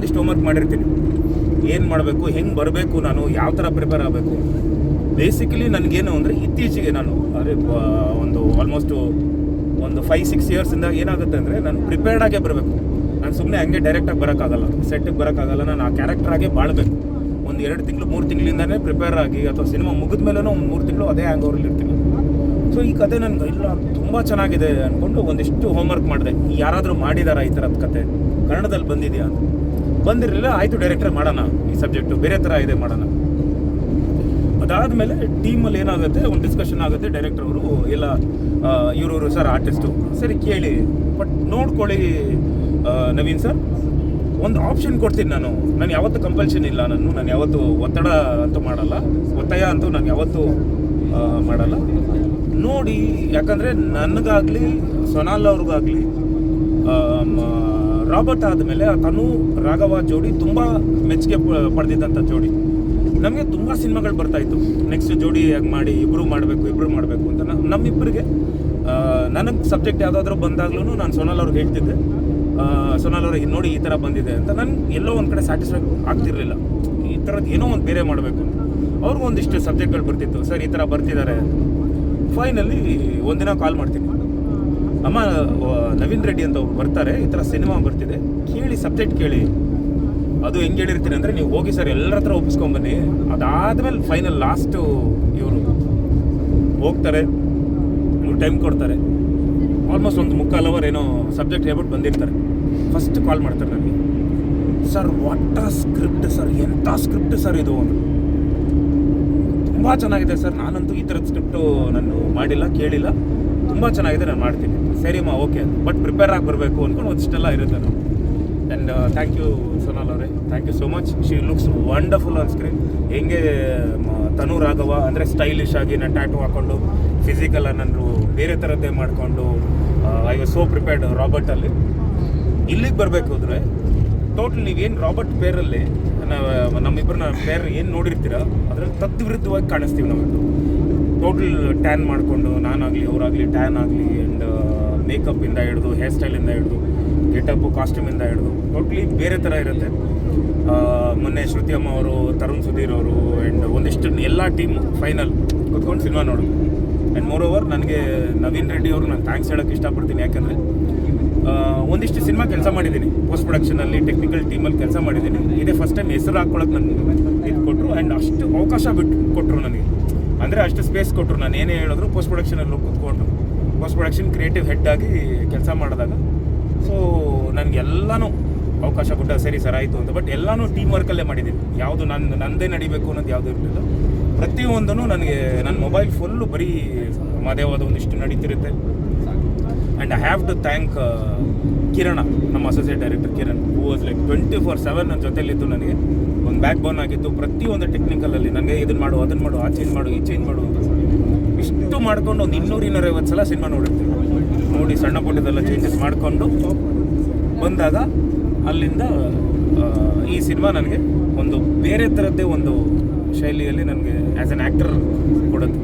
ಒಂದಿಷ್ಟು ಹೋಮ್ವರ್ಕ್ ಮಾಡಿರ್ತೀನಿ. ಏನು ಮಾಡಬೇಕು, ಹೆಂಗೆ ಬರಬೇಕು ನಾನು, ಯಾವ ಥರ ಪ್ರಿಪೇರ್ ಆಗಬೇಕು? ಬೇಸಿಕಲಿ ನನಗೇನು ಅಂದರೆ ಇತ್ತೀಚೆಗೆ ನಾನು ಅದೇ ಒಂದು ಆಲ್ಮೋಸ್ಟು ಒಂದು ಫೈವ್ ಸಿಕ್ಸ್ ಇಯರ್ಸಿಂದ ಏನಾಗುತ್ತೆ ಅಂದರೆ ನಾನು ಪ್ರಿಪೇರ್ಡ್ ಆಗೇ ಬರಬೇಕು. ನಾನು ಸುಮ್ಮನೆ ಹಂಗೆ ಡೈರೆಕ್ಟಾಗಿ ಬರೋಕ್ಕಾಗಲ್ಲ ಸೆಟ್ಟಿಗೆ ಬರೋಕ್ಕಾಗಲ್ಲ ನಾನು ಆ ಕ್ಯಾರೆಕ್ಟ್ರಾಗೆ ಬಾಳಬೇಕು. ಒಂದು ಎರಡು ತಿಂಗಳು, ಮೂರು ತಿಂಗಳಿಂದನೇ ಪ್ರಿಪೇರ್ ಆಗಿ ಅಥವಾ ಸಿನಿಮಾ ಮುಗಿದ ಮೇಲೂ ಒಂದು ಮೂರು ತಿಂಗಳು ಅದೇ ಹ್ಯಾಂಗ್ ಓವರಲ್ಲಿ ಇರ್ತೀನಿ. ಸೊ ಈ ಕತೆ ನನಗೆ ಇಲ್ಲ, ತುಂಬ ಚೆನ್ನಾಗಿದೆ ಅಂದ್ಕೊಂಡು ಒಂದಿಷ್ಟು ಹೋಮ್ವರ್ಕ್ ಮಾಡಿದೆ. ಯಾರಾದರೂ ಮಾಡಿದಾರ ಈ ಥರದ ಕತೆ? ಕನ್ನಡದಲ್ಲಿ ಬಂದಿದೆಯಾ ಅಂತ? ಬಂದಿರಲಿಲ್ಲ, ಆಯಿತು ಡೈರೆಕ್ಟರ್ ಮಾಡೋಣ ಈ ಸಬ್ಜೆಕ್ಟು ಬೇರೆ ಥರ ಇದೆ ಮಾಡೋಣ. ಅದಾದಮೇಲೆ ಟೀಮಲ್ಲಿ ಏನಾಗುತ್ತೆ, ಒಂದು ಡಿಸ್ಕಷನ್ ಆಗುತ್ತೆ ಡೈರೆಕ್ಟರ್ ಅವರು ಎಲ್ಲ ಇವರು ಸರ್ ಆರ್ಟಿಸ್ಟು ಸರಿ ಕೇಳಿ. ಬಟ್ ನೋಡ್ಕೊಳ್ಳಿ ನವೀನ್ ಸರ್ ಒಂದು ಆಪ್ಷನ್ ಕೊಡ್ತೀನಿ ನಾನು. ನಾನು ಯಾವತ್ತೂ ಕಂಪಲ್ಷನ್ ಇಲ್ಲ ನಾನು ನಾನು ಯಾವತ್ತೂ ಒತ್ತಡ ಅಂತೂ ಮಾಡಲ್ಲ. ಒತ್ತಾಯ ಅಂತೂ ನಾನು ಯಾವತ್ತೂ ಮಾಡಲ್ಲ. ನೋಡಿ, ಯಾಕಂದರೆ ನನಗಾಗಲಿ, ಸೊನಾಲ್ ಅವ್ರಿಗಾಗಲಿ ರಾಬರ್ಟ್ ಆದಮೇಲೆ ತನು, ರಾಘವ, ಜೋಡಿ ತುಂಬ ಮೆಚ್ಚುಗೆ ಪಡೆದಿದ್ದಂಥ ಜೋಡಿ. ನಮಗೆ ತುಂಬ ಸಿನಿಮಾಗಳು ಬರ್ತಾ ಇತ್ತು. ನೆಕ್ಸ್ಟ್ ಜೋಡಿ ಹಾಗೆ ಮಾಡಿ ಇಬ್ಬರು ಮಾಡಬೇಕು ಇಬ್ಬರು ಮಾಡಬೇಕು ಅಂತ ನಮ್ಮಿಬ್ಬರಿಗೆ ನನಗೆ ಸಬ್ಜೆಕ್ಟ್ ಯಾವುದಾದ್ರೂ ಬಂದಾಗ್ಲೂ ನಾನು ಸೋನಾಲ್ ಅವ್ರಿಗೆ ಹೇಳ್ತಿದ್ದೆ. ಸೋನಾಲ್ ಅವ್ರಿಗೆ ನೋಡಿ ಈ ಥರ ಬಂದಿದೆ ಅಂತ. ನಾನು ಎಲ್ಲೋ ಒಂದು ಕಡೆ ಸ್ಯಾಟಿಸ್ಫೈ ಆಗ್ತಿರಲಿಲ್ಲ. ಈ ಥರದ್ದು ಏನೋ ಒಂದು ಬೇರೆ ಮಾಡಬೇಕು ಅಂತ. ಅವ್ರಿಗೂ ಒಂದಿಷ್ಟು ಸಬ್ಜೆಕ್ಟ್ಗಳು ಬರ್ತಿತ್ತು. ಸರ್, ಈ ಥರ ಬರ್ತಿದ್ದಾರೆ ಫೈನಲಿ ಒಂದಿನ ಕಾಲ್ ಮಾಡ್ತೀನಿ. ಅಮ್ಮ ನವೀನ್ ರೆಡ್ಡಿ ಅಂತ ಬರ್ತಾರೆ. ಈ ಥರ ಸಿನಿಮಾ ಬರ್ತಿದೆ. ಕೇಳಿ, ಸಬ್ಜೆಕ್ಟ್ ಕೇಳಿ. ಅದು ಹೆಂಗೆ ಹೇಳಿರ್ತೀನಿ ಅಂದರೆ ನೀವು ಹೋಗಿ ಸರ್ ಎಲ್ಲರ ಹತ್ರ ಒಪ್ಪಿಸ್ಕೊಂಬನ್ನಿ. ಅದಾದಮೇಲೆ ಫೈನಲ್ ಲಾಸ್ಟು ಇವರು ಹೋಗ್ತಾರೆ. ಇವ್ರು ಟೈಮ್ ಕೊಡ್ತಾರೆ. ಆಲ್ಮೋಸ್ಟ್ ಒಂದು ಮುಕ್ಕಾಲು ಅವರ್ ಏನೋ ಸಬ್ಜೆಕ್ಟ್ ಹೇಳ್ಬಿಟ್ಟು ಬಂದಿರ್ತಾರೆ. ಫಸ್ಟ್ ಕಾಲ್ ಮಾಡ್ತಾರೆ ನನಗೆ ಸರ್ ವಾಟ್ ಸ್ಕ್ರಿಪ್ಟ್ ಸರ್ ಎಂಥ ಸ್ಕ್ರಿಪ್ಟ್ ಸರ್ ಇದು? ಅಂತ. ತುಂಬ ಚೆನ್ನಾಗಿದೆ ಸರ್ ನಾನಂತೂ ಈ ಥರದ ಸ್ಕ್ರಿಪ್ಟು ನಾನು ಮಾಡಿಲ್ಲ, ಕೇಳಿಲ್ಲ. ತುಂಬ ಚೆನ್ನಾಗಿದೆ, ನಾನು ಮಾಡ್ತೀನಿ. ಸರಿಮ್ಮ ಓಕೆ ಬಟ್ ಪ್ರಿಪೇರ್ ಆಗಿ ಬರಬೇಕು ಅಂದ್ಕೊಂಡು ಒಂದಿಷ್ಟೆಲ್ಲ ಇರುತ್ತೆ ನಾನು ಆ್ಯಂಡ್ ಥ್ಯಾಂಕ್ ಯು ಸೋನಾಲ್ ಅವರೇ. Thank you so much she looks wonderful on screen ಹೆಂಗೆ ತನು ರಾಘವ, ಅಂದರೆ ಸ್ಟೈಲಿಶ್ ಆಗಿ ನಾನು ಟ್ಯಾಟು ಹಾಕ್ಕೊಂಡು ಫಿಸಿಕಲ್ ನಾನು ಬೇರೆ ಥರದ್ದೇ ಮಾಡಿಕೊಂಡು ಐ ವಾಸ್ ಸೋ ಪ್ರಿಪೇರ್ಡ್ ರಾಬರ್ಟಲ್ಲಿ ಇಲ್ಲಿಗೆ ಬರಬೇಕು ಅಂದರೆ ಟೋಟಲ್ ನೀವೇನು ರಾಬರ್ಟ್ ಪೇರಲ್ಲಿ, ನಾವು ನಮ್ಮಿಬ್ಬರನ್ನ ಪೇರ್ ಏನು ನೋಡಿರ್ತೀರ, ಅದರಲ್ಲಿ ತದ್ವಿರುದ್ಧವಾಗಿ ಕಾಣಿಸ್ತೀವಿ ನಾವಿಬ್ಬರು ಟೋಟಲ್ ಟ್ಯಾನ್ ಮಾಡಿಕೊಂಡು, ನಾನಾಗಲಿ, ಅವರಾಗಲಿ ಟ್ಯಾನ್ ಆಗಲಿ ಆ್ಯಂಡ್ ಮೇಕಪ್ಪಿಂದ ಹಿಡಿದು ಹೇರ್ ಸ್ಟೈಲಿಂದ ಹಿಡಿದು ಗೆಟಪ್ಪು ಕಾಸ್ಟ್ಯೂಮಿಂದ ಹಿಡಿದು ಟೋಟ್ಲಿ ಬೇರೆ ಥರ ಇರುತ್ತೆ. ಮೊನ್ನೆ ಶ್ರುತಿ ಅಮ್ಮ ಅವರು, ತರುಣ್ ಸುಧೀರ್ ಅವರು ಆ್ಯಂಡ್ ಒಂದಿಷ್ಟು ಎಲ್ಲ ಟೀಮ್ ಫೈನಲ್ ಕುತ್ಕೊಂಡು ಸಿನಿಮಾ ನೋಡೋದು ಆ್ಯಂಡ್ ಮೋರ್ ಓವರ್ ನನಗೆ ನವೀನ್ ರೆಡ್ಡಿ ಅವರು ನಾನು ಥ್ಯಾಂಕ್ಸ್ ಹೇಳೋಕ್ಕೆ ಇಷ್ಟಪಡ್ತೀನಿ. ಯಾಕಂದರೆ ಒಂದಿಷ್ಟು ಸಿನಿಮಾ ಕೆಲಸ ಮಾಡಿದ್ದೀನಿ. ಪೋಸ್ಟ್ ಪ್ರೊಡಕ್ಷನಲ್ಲಿ ಟೆಕ್ನಿಕಲ್ ಟೀಮಲ್ಲಿ ಕೆಲಸ ಮಾಡಿದ್ದೀನಿ. ಇದೇ ಫಸ್ಟ್ ಟೈಮ್ ಹೆಸರು ಹಾಕ್ಕೊಳಕ್ಕೆ ನನಗೆ ಇದು ಕೊಟ್ಟರು ಆ್ಯಂಡ್ ಅಷ್ಟು ಅವಕಾಶ ಬಿಟ್ಟು ಕೊಟ್ಟರು ನನಗೆ. ಅಂದರೆ ಅಷ್ಟು ಸ್ಪೇಸ್ ಕೊಟ್ಟರು ನಾನು ಏನೇ ಹೇಳಿದ್ರು ಪೋಸ್ಟ್ ಪ್ರೊಡಕ್ಷನಲ್ಲಿ ಲುಕ್ ಕೂತ್ಕೊಂಡು. ಪೋಸ್ಟ್ ಪ್ರೊಡಕ್ಷನ್ ಕ್ರಿಯೇಟಿವ್ ಹೆಡ್ ಆಗಿ ಕೆಲಸ ಮಾಡಿದಾಗ. ಸೊ ನನಗೆಲ್ಲನೂ ಅವಕಾಶ ಕೊಟ್ಟ ಸರಿ ಸರ್ ಆಯಿತು ಅಂತ. ಬಟ್ ಎಲ್ಲನೂ ಟೀಮ್ ವರ್ಕಲ್ಲೇ ಮಾಡಿದ್ದೀನಿ. ಯಾವುದು ನನ್ನ ನಂದೇ ನಡಿಬೇಕು ಅನ್ನೋದು ಯಾವುದೂ ಇರಲಿಲ್ಲ. ಪ್ರತಿಯೊಂದನ್ನು ನನಗೆ ನನ್ನ ಮೊಬೈಲ್ ಫುಲ್ಲು ಬರೀ ಮಾದೇವಾದ ಒಂದಿಷ್ಟು ನಡೀತಿರುತ್ತೆ. And I have to thank Kiran, ನಮ್ಮ associate director Kiran who was like twenty four seven ನನ್ನ ಜೊತೆಲಿದ್ದು ನನಗೆ. ಒಂದು ಬ್ಯಾಕ್ ಬೋನ್ ಆಗಿತ್ತು ಪ್ರತಿಯೊಂದು ಟೆಕ್ನಿಕಲಲ್ಲಿ ನನಗೆ ಇದನ್ನು ಮಾಡು ಅದನ್ನು ಮಾಡು ಆ ಚೇಂಜ್ ಮಾಡು ಈ ಚೇಂಜ್ ಮಾಡು ಅಂತ ಇಷ್ಟು ಮಾಡ್ಕೊಂಡು ಒಂದು ಇನ್ನೂರು ಇನ್ನೂರೈವತ್ತು ಸಲ ಸಿನಿಮಾ ನೋಡಿರ್ತೀವಿ ನೋಡಿ ಸಣ್ಣ ಪುಟ್ಟದೆಲ್ಲ ಚೇಂಜಸ್ ಮಾಡಿಕೊಂಡು ಬಂದಾಗ ಅಲ್ಲಿಂದ ಈ ಸಿನಿಮಾ ನನಗೆ ಒಂದು ಬೇರೆ ಥರದ್ದೇ ಒಂದು ಶೈಲಿಯಲ್ಲಿ ನನಗೆ ಆ್ಯಸ್ ಅನ್ ಆ್ಯಕ್ಟರ್ ಕೊಡುತ್ತೆ